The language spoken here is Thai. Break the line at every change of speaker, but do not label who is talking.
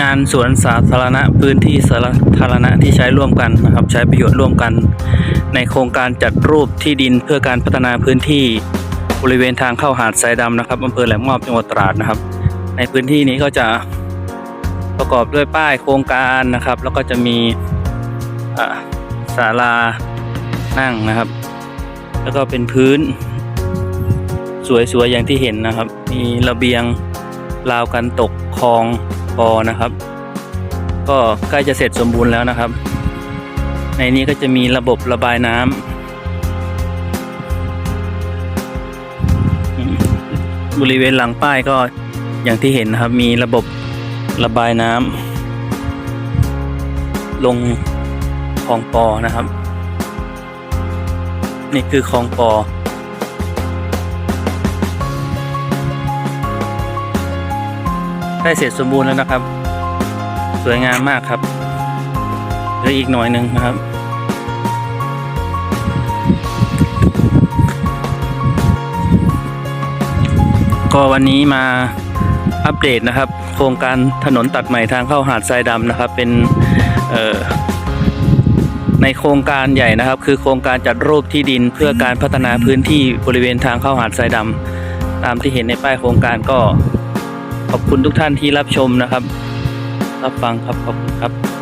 งานสวนสาธารณะพื้นที่สาธารณะที่ใช้ร่วมกันนะครับ ใช้ประโยชน์ร่วมกัน ในโครงการจัดรูปที่ดินเพื่อการพัฒนาพื้นที่บริเวณทางเข้าหาดทรายดำนะครับอำเภอแหลมงอบจังหวัดตราดนะครับ ในพื้นที่นี้ก็จะประกอบด้วยป้ายโครงการนะครับ แล้วก็จะมีศาลานั่งนะครับ แล้วก็เป็นพื้น สวยๆอย่างที่เห็นนะครับ มีระเบียงราวกันตกคลอง ปอนะครับ ก็ใกล้จะเสร็จสมบูรณ์แล้วนะครับ ในนี้ก็จะมีระบบระบายน้ำบริเวณหลังป้ายก็อย่างที่เห็นนะครับ มีระบบระบายน้ำลงคลองปอนะครับ นี่คือคลองปอ ได้เสร็จสมบูรณ์แล้วนะครับ สวยงามมากครับเหลืออีกหน่อยหนึ่งนะครับ ก็วันนี้มาอัปเดตนะครับ โครงการถนนตัดใหม่ทางเข้าหาดทรายดำนะครับ เป็นในโครงการใหญ่นะครับ คือโครงการจัดรูปที่ดินเพื่อการพัฒนาพื้นที่บริเวณทางเข้าหาดทรายดำตามที่เห็นในป้ายโครงการก็ ขอบคุณทุกท่านที่รับชมนะครับ รับฟังครับ ขอบคุณครับ